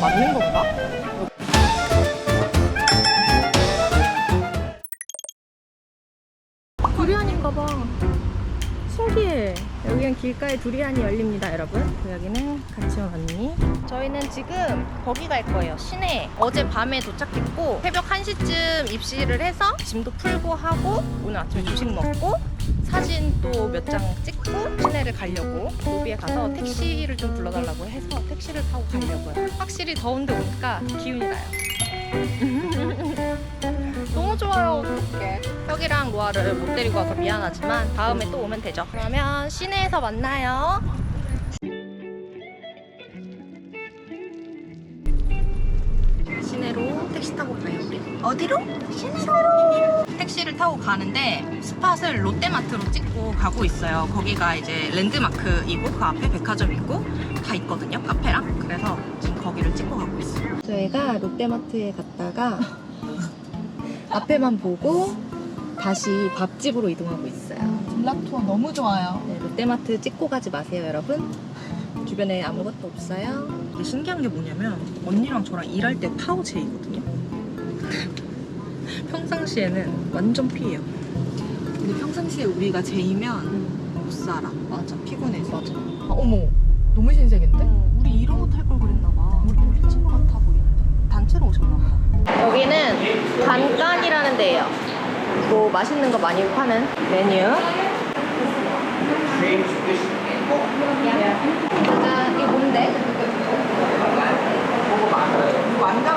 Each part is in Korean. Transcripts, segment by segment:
맞는 건가? 두리안인가 봐. 신기해. 여기는 길가에 두리안이 열립니다, 여러분. 여기는 같이 온 언니. 저희는 지금 거기 갈 거예요. 시내. 어제 밤에 도착했고 새벽 1시쯤 입시를 해서 짐도 풀고 하고 오늘 아침에 조식 먹고 사진 또 몇 장 찍고 시내를 가려고 로비에 가서 택시를 좀 불러달라고 해서 택시를 타고 가려고요. 확실히 더운데 오니까 기운이 나요. 너무 좋아요. 어떡해. 혁이랑 로아를 못 데리고 와서 미안하지만 다음에 또 오면 되죠. 그러면 시내에서 만나요. 시내로 택시 타고 가요. 우리. 어디로? 시내로. 택시를 타고 가는데 스팟을 롯데마트로 찍고 가고 있어요. 거기가 이제 랜드마크이고 그 앞에 백화점 있고 다 있거든요. 카페랑. 그래서 지금 거기를 찍고 가고 있어요. 저희가 롯데마트에 갔다가 앞에만 보고 다시 밥집으로 이동하고 있어요. 전락투어 너무 좋아요. 네, 롯데마트 찍고 가지 마세요, 여러분. 주변에 아무것도 없어요. 이게 신기한 게 뭐냐면 언니랑 저랑 일할 때 타오제이거든요. 평상시에는 완전 피해요. 근데 평상시에 우리가 제이면 못 살아. 맞아. 피곤해서. 맞아. 아, 어머, 너무 신세계인데? 우리 이런 거 탈 걸 그랬나 봐. 우리 우리 친구 같아 보이는데. 단체로 오셨나 봐. 여기는 간간이라는 데예요. 뭐 맛있는 거 많이 파는 메뉴. 짜잔, 이게 뭔데? 이거 완전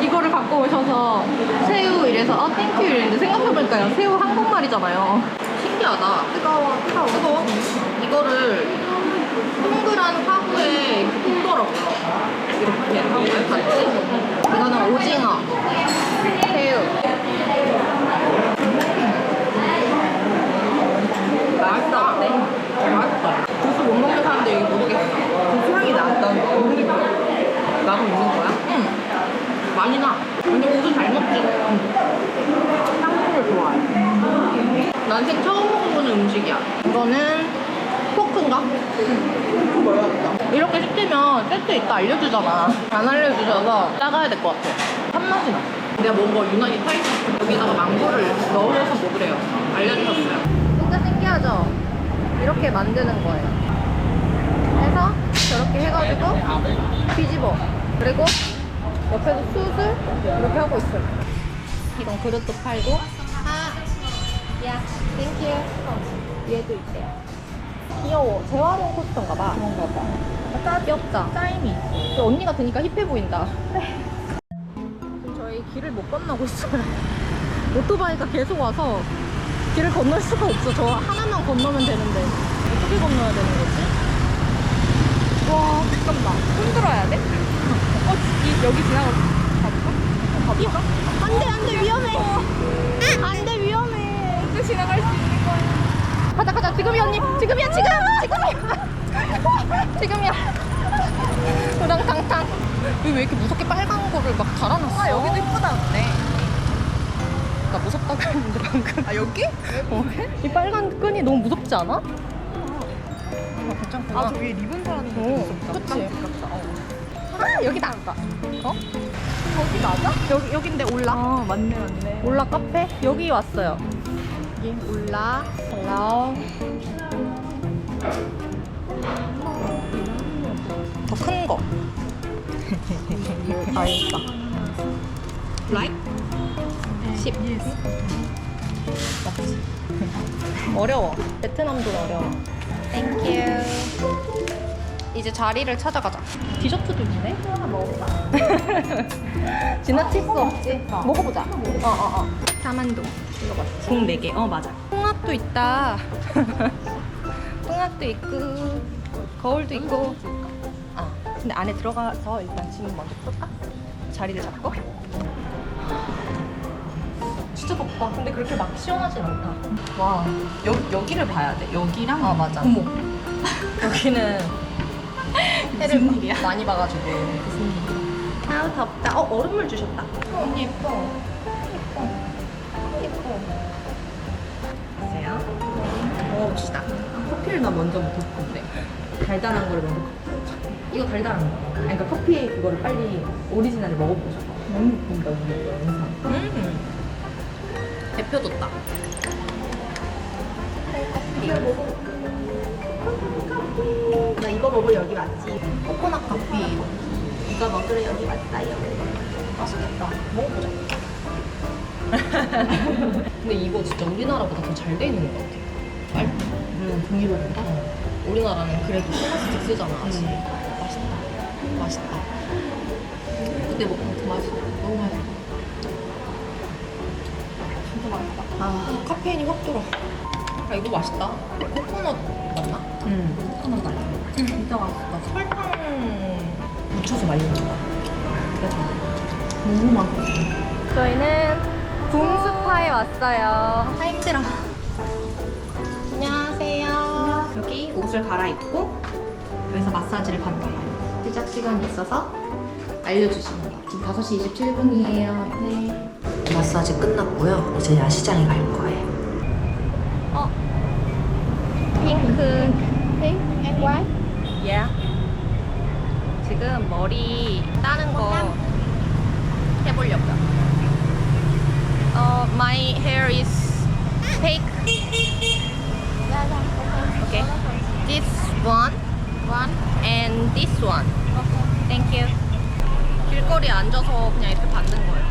이거를 갖고 오셔서 새우 이래서 어 땡큐 이랬는데 생각해보니까 새우 한국말이잖아요. 신기하다. 뜨거워, 뜨거워. 뜨거워? 이거를 동그란 화구에 굽더라고요. 이렇게 화구에 같이. 이거는 오징어, 새우. 맛있다. 어때? 맛있다. 고수 못 먹는 사람들 모르겠어. 고수 향이 나. 난 모르겠어. 나도 거야? 응. 많이 나. 근데 고수 잘 먹지. 향수를 좋아해. 난생 처음 먹어보는 음식이야. 이거는 포크인가? 이렇게 시키면 세트 있다 알려주잖아. 안 알려주셔서 작아야 될 것 같아. 한맛이 나. 내가 뭔가 유난히 타이트. 여기다가 망고를 넣어서 먹으래요. 알려주셨어요. 진짜 신기하죠? 이렇게 만드는 거예요. 해서 저렇게 해가지고 뒤집어. 그리고 옆에서 숯을 이렇게 하고 있어요. 이런 그릇도 팔고. 아, 야, 땡큐. 얘도 있대요. 귀여워. 재활용 코스터인가 봐. 그런가 봐. 아, 귀엽다. 짜임이 있어. 언니가 드니까 힙해 보인다. 지금 저희 길을 못 건너고 있어요. 오토바이가 계속 와서 길을 건널 수가 없어. 저 하나만 건너면 되는데 어떻게 건너야 되는 거지? 와, 잠깐만. 흔들어야 돼? 어, 이, 여기 지나가. 가볼까? 가볼까? 안돼 안돼 위험해. 안돼 위험해. 어떻게 지나갈 수 있는 거야? 가자 가자 지금이야 언니 지금이야 지금 지금이야 지금이야. 우당탕탕. 여기 왜 이렇게 무섭게 빨간 거를 막 달아놨어? 아, 여기도 이쁘다, 근데. 나 무섭다고 했는데 방금. 아, 여기? 어, 이 빨간 끈이 너무 무섭지 않아? 아, 괜찮구나. 아, 저 위에 리본 달아는 거 오, 무섭다. 그치. 아, 여기다. 어? 거기 맞아? 여기, 여긴데 올라. 아, 맞네, 맞네. 올라 카페? 여기 왔어요. 여기 올라. 헬로. 더큰 거. 아, 있다. 라이트? 10. 맞지? 어려워. 베트남도 어려워. 땡큐. 이제 자리를 찾아가자. 디저트도 있네? 하나 먹어보자. 지나칠 수 없지. 먹어보자. 어, 어, 어. 사만동. 이거 맞지? 공 4개. 어, 맞아. 홍합도 있다. 홍합도 있고, 거울도 있고. 아, 근데 안에 들어가서 일단 짐 먼저 풀까? 자리를 잡고. 진짜 덥다. 근데 그렇게 막 시원하진 않다. 와. 여, 여기를 봐야 돼. 여기랑. 아, 맞아. 어머. 여기는 해를 일이야? 많이 봐가지고? 아우 덥다. 어 얼음물 주셨다. 어, 언니 예뻐. 예뻐. 예뻐. 보세요. 먹어봅시다. 커피를 나 먼저 먹고 싶은데. 달달한 거를 먼저. 이거 달달한 거. 그러니까 커피에 그거를 빨리 오리지널을 먹어보고 싶어. 너무 예쁜다 오늘 영상. 음. 대표 뒀다. 나 이거 먹을 여기 맞지? 코코넛 커피. 이거 먹으러 여기 왔어요. 맛있겠다. 먹어보자. 근데 이거 진짜 우리나라보다 더 잘 돼 있는 것 같아. 빨리. 음, 종이로보다. 우리나라는 그래도 플라스틱 쓰잖아. 아직. 음. 맛있다. 맛있다. 근데 뭐, 그 맛이 너무 맛있다. 진짜 맛있다. 아, 카페인이 확 돌아. 아, 이거 맛있다. 코코넛 맞나? 음, 코코넛 맛. 진짜 맛있다. 설탕 묻혀서 말린 거. 너무 맛있어. 저희는 붕스파에 왔어요. 아 힘들어. 안녕하세요. 여기 옷을 갈아입고 여기서 마사지를 받는 거예요. 시작 시간이 있어서 알려주시는 거. 지금 5시 27분이에요. 네. 마사지 끝났고요. 이제 야시장에 갈 거예요. 어. 핑크. 핑크 and white? Yeah. 지금 머리 따는 거 해보려고요. 어, my hair is fake. Okay. This one, one, and this one. Thank you. 길거리에 앉아서 그냥 이렇게 받는 거예요.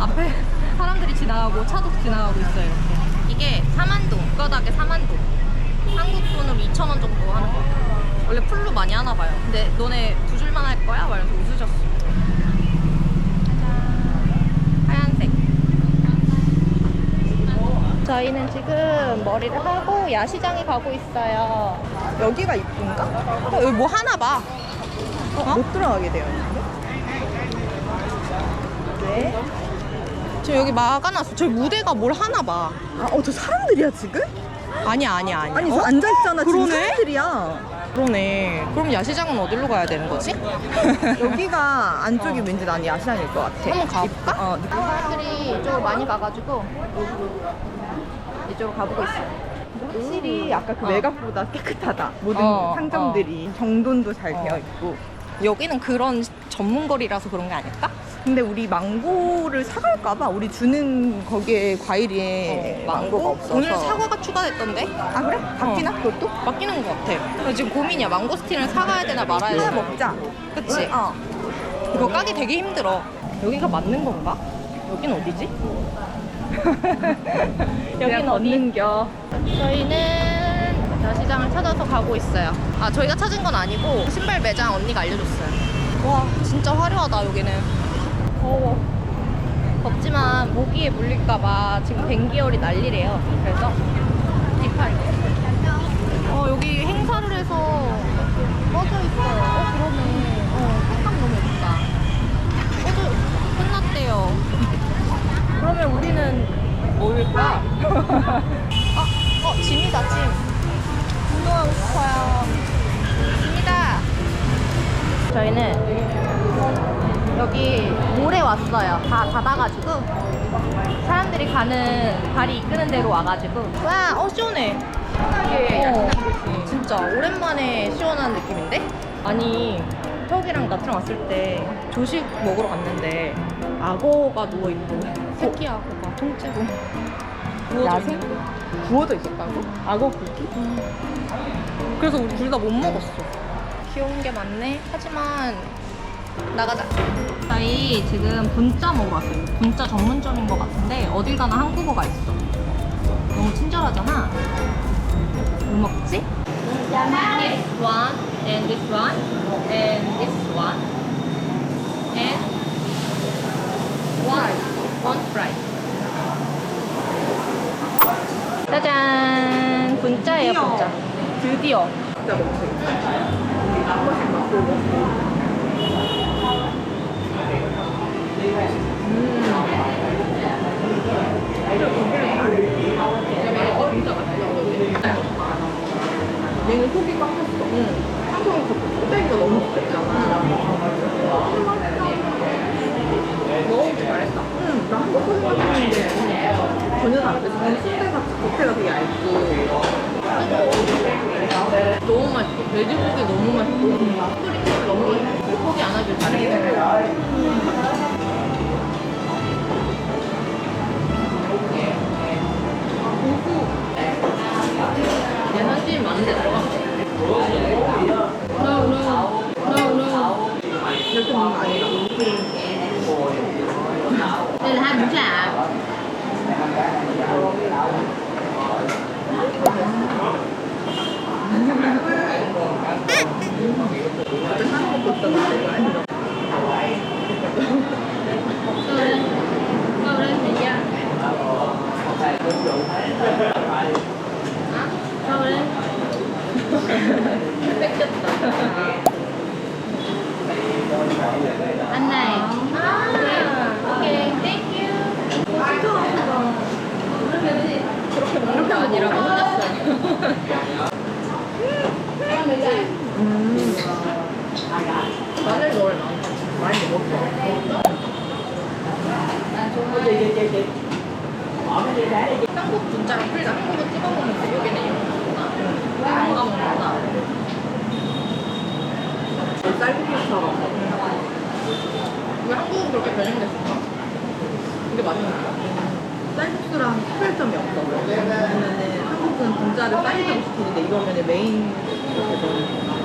앞에 사람들이 지나가고 차도 지나가고 있어요. 이렇게. 이게 4만동, 뼈다귀 4만동. 한국 돈으로 2천 원 정도 하는 거 같아요. 원래 풀로 많이 하나 봐요. 근데 너네 두 줄만 할 거야? 말해서 웃으셨어. 짜잔. 하얀색. 저희는 지금 머리를 하고 야시장에 가고 있어요. 여기가 이쁜가? 어, 여기 뭐 하나 봐. 못 들어가게 되어 있는데? 왜? 저 여기 막아놨어. 저 무대가 뭘 하나 봐. 아, 어, 저 사람들이야, 지금? 아니야, 아니야, 아니야. 아니, 어? 저 앉아있잖아. 지금 그러네? 사람들이야. 그러네. 그럼 야시장은 어디로 가야 되는 거지? 여기가 안쪽이 왠지 난 야시장일 것 같아. 한번 가볼까? 어, 사람들이 이쪽으로 많이 가가지고 이쪽으로 가보고 있어요. 확실히 아까 그 어. 외곽보다 깨끗하다. 모든 어, 상점들이 정돈도 잘 어. 되어 있고. 여기는 그런 전문거리라서 그런 게 아닐까? 근데 우리 망고를 사갈까봐 우리 주는 거기에 과일에 망고가 없어서. 어, 오늘 사과가 추가됐던데? 아 그래? 바뀌나 그것도? 바뀌는 것 같아. 지금 고민이야. 망고스틴을 사가야 되나 말아야 하나 되나. 먹자. 그치? 어. 이거 까기 되게 힘들어. 여기가 맞는 건가? 여긴 어디지? 그냥 걷는겨. 저희는 야시장을 찾아서 가고 있어요. 아, 저희가 찾은 건 아니고 신발 매장 언니가 알려줬어요. 와, 진짜 화려하다, 여기는. 더워. 덥지만 모기에 물릴까봐 지금 뱅기열이 난리래요. 그래서 이팔 어, 여기 행사를 해서 꺼져 있어요. 어, 그러네. 발이 이끄는 대로 와가지고 와, 어 시원해. 이게 어, 진짜 오랜만에 시원한 느낌인데? 아니 혁이랑 나트랑 왔을 때 조식 먹으러 갔는데 악어가 누워 있고 새끼 악어가 통째로 구워져 야생? 있는 거. 구워져 있었다고? 악어 고기? 그래서 우리 둘 다 못 먹었어. 귀여운 게 많네. 하지만 나가자. 저희 지금 분짜 먹으러 왔어요. 분짜 전문점인 것 같은데 어딜 가나 한국어가 있어. 너무 친절하잖아. 뭐 먹지? This one and this one and this one and one one fry. 짜잔 분짜예요. 분짜. 드디어. 진짜 먹고 얘는 속이 꽉 찼어. 한국은 그 껍데기가 너무 두껍잖아. 너무 잘했다. 응, 나 한국 거 생각했는데 전혀 다른데. 저는 순대가 겉에가 되게 얇고 너무 맛있어. 돼지고기 너무 맛있고. 스프링 너무 맛있고. 포기 안 하길 잘했어. 얘 한찜 많은데 들어가. No, no. No, no. 이렇게 먹는 거 아니라. Đây là hai bún chả. 한국은 분자를 사이드로 시키는데 이거는 메인 이렇게 넣는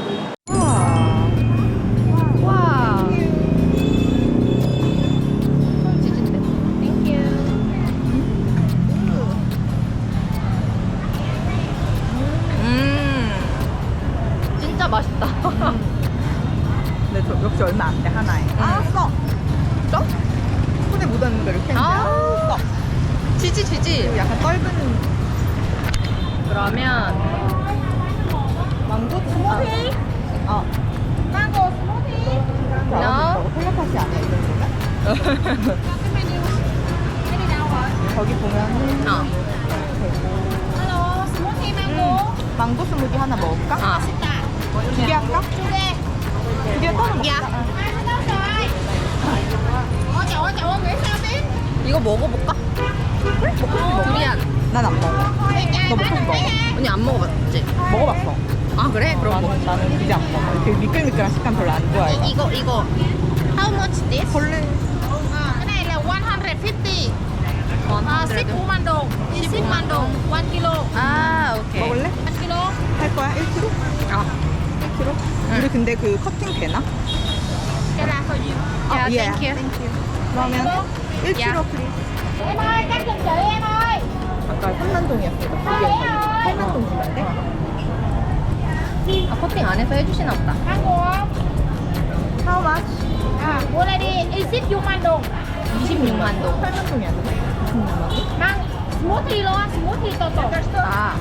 그러면 망고 스무디? 어. 망고 스무디? No. 텔레파시 아니야, 이 정도면? 저기 보면은 어. 음, 망고 스무디 하나 먹을까? 아. 두개 할까? 두 개. 두개 떠는 먹자. 야. 이거 먹어볼까? 두리안. 난 안 먹어. 너 먹고 싶어? 언니 안 먹어봤지? 먹어봤어. 아 그래? 그럼 나는, 먹. 나는 그게 안 먹어. 그 미끌미끌한 식감 별로 안 좋아해. 이, 이거 이거. How much this? 원래 này là 150 à, ship của Mando ship Mando 1 kg 아 오케이. 먹을래? 1 kg 할 거야? 1kg? 아. 1kg? 우리 근데 그 커팅 되나? là for you. 그러면 1kg 야. 플리즈. em ơi cắt giùm chị em ơi 아까 3만동이었어요. 8만동 주인데 아, 커팅 안에서 해주시나 보다. How much? À, mua này đi, Egypt dùng mang đồ 26만동. 8만동이 아니야? Mang smoothie luôn, smoothie tổ tổ 아,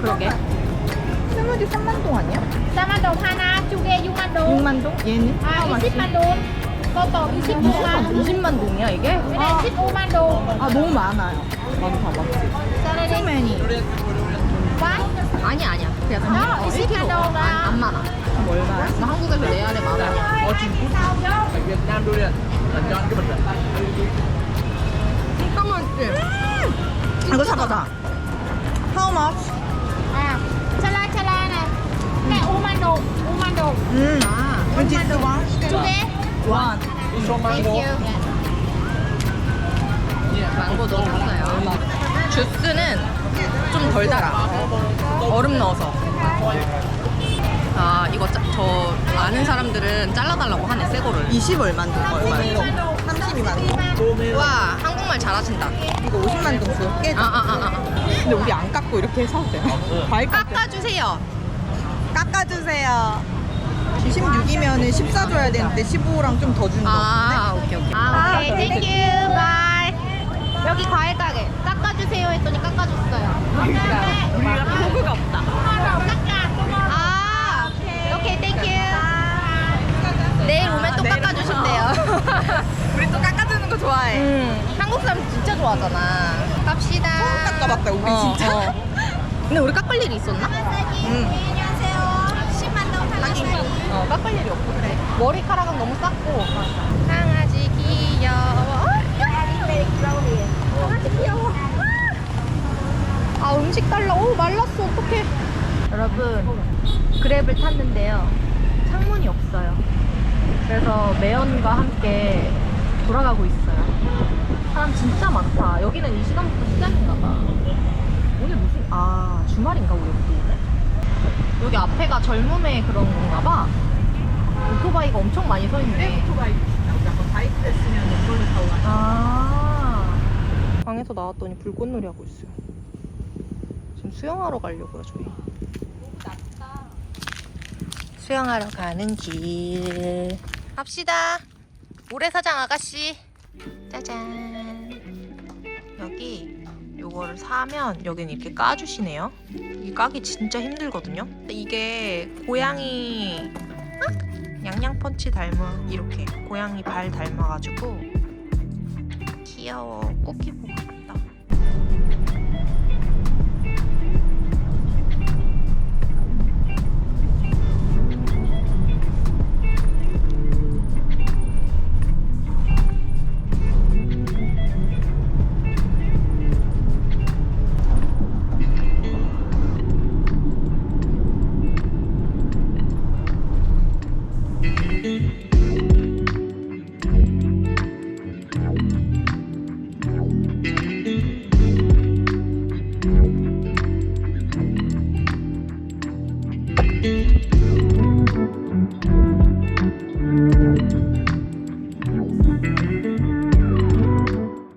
그러게. 스무디 3만동 아니야? Sa mang đồ Hana, Chuge dùng mang đồ 6만동? 얘는? À, How much? Egypt mang đồ 20만 20만 동이야 이게? 그래 15만 동. 아 너무 많아요. 많다 많지. Too many. 아니 아니야. 그냥 나 어, 20만 1kg. 안, 동아. 안 많아. 얼마야? 나 한국에서 내 안에 많아. 어 중국? Việt Nam durian là chọn cái bịch này. 진짜 맛있지? 이거 사가자. How much? À, chala chala này. Này, uman dong, uman dong. 음. 아. 21. Two days. One? chuge One. Mango. 망고 너무 샀어요. 주스는 좀 덜 달아. 얼음 넣어서. 아 이거 짜, 저 아는 사람들은 잘라달라고 하네 새 거를. 20 얼만 동 얼마야? 32만 동. 와 한국말 잘하신다. 이거 50만 동 줘. 깨. 아아아 아, 아. 근데 우리 안 깎고 이렇게 사도 돼. 과일 깎아. 깎아주세요. 깎아주세요. 26이면은 14 줘야 되는데 15랑 좀더 주는 거 같은데? 아 오케이 오케이. 아, 오케이. 땡큐. 바이. 여기 과일 가게 깎아주세요 했더니 깎아줬어요. 우리가 도구가 없다. 아 오케이 땡큐. 내일 오면 또 내일 깎아주신대요. 우리 또 깎아주는 거 좋아해. 음, 한국 사람 진짜 좋아하잖아. 갑시다. 처음 깎아봤다, 우리 어, 진짜. 어. 근데 우리 깎을 일이 있었나? 응. 어, 깎을 일이 없고 그래. 머리카락은 너무 쌌고. 강아지 귀여워. 강아지 귀여워. 아 음식 달라. 오 말랐어. 어떡해. 여러분 그랩을 탔는데요. 창문이 없어요. 그래서 매연과 함께 돌아가고 있어요. 사람 진짜 많다. 여기는 이 시간부터 시작인가 봐. 오늘 무슨 아 주말인가 우리 여기 오늘? 여기 앞에가 젊음의 그런 건가 봐. 오토바이가 엄청 많이 서 있네. 오토바이 약간 바이크 했으면 이걸로 타고 가요. 아. 방에서 나왔더니 불꽃놀이 하고 있어요. 지금 수영하러 가려고요, 저희. 수영하러 가는 길. 갑시다. 모래사장 아가씨. 짜잔. 여기 요거를 사면 여기는 이렇게 까주시네요. 이 까기 진짜 힘들거든요. 이게 고양이 아? 양양 펀치 닮은 이렇게 고양이 발 닮아가지고 귀여워. 꽃게 보고